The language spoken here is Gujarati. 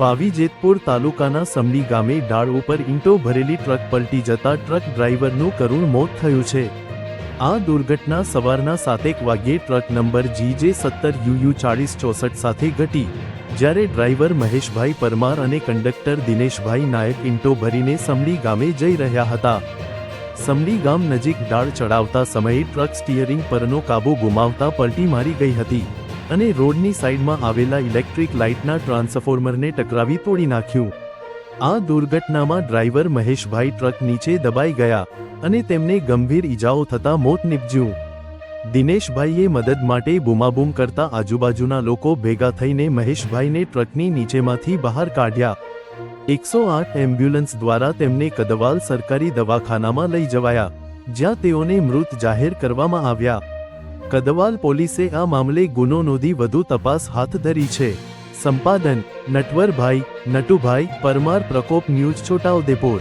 પાવી જેતપુર તાલુકાના સમડી ગામે ડાળ ઉપર ઈંટો ભરેલી ટ્રક પલટી જતા ટ્રક ડ્રાઈવરનું કરુણ મોત થયું છે. આ દુર્ઘટના સવારના સાતેક વાગ્યે ટ્રક નંબર જીજે સત્તર યુયુ ચાળીસ ચોસઠ સાથે ઘટી. જ્યારે ડ્રાઈવર મહેશભાઈ પરમાર અને કંડક્ટર દિનેશભાઈ નાયક ઈંટો ભરીને સમડી ગામે જઈ રહ્યા હતા. સમડી ગામ નજીક ડાળ ચડાવતા સમયે ટ્રક સ્ટીયરિંગ પરનો કાબુ ગુમાવતા પલટી મારી ગઈ હતી. અને રોડની સાઈડમાં આવેલા ઇલેક્ટ્રિક લાઇટના ટ્રાન્સફોર્મરને ટકરાવી તોડી નાખ્યું. આ દુર્ઘટનામાં ડ્રાઈવર મહેશભાઈ ટ્રક નીચે દબાઈ ગયા અને તેમને ગંભીર ઈજાઓ થતા મોત નીપજ્યું. દિનેશભાઈએ મદદ માટે બૂમાબૂમ કરતા આજુબાજુના લોકો ભેગા થઈને મહેશભાઈને ટ્રકની નીચેમાંથી બહાર કાઢ્યા. એકસો આઠ એમ્બ્યુલન્સ દ્વારા તેમને કદવાલ સરકારી દવાખાનામાં લઈ જવાયા, જ્યાં તેઓને મૃત જાહેર કરવામાં આવ્યા. કદવાલ પોલીસે આ મામલે ગુનો નોંધી વધુ તપાસ હાથ ધરી છે. સંપાદન, નટવરભાઈ, નટુભાઈ, પરમાર પ્રકોપ ન્યૂઝ, છોટાઉદેપુર.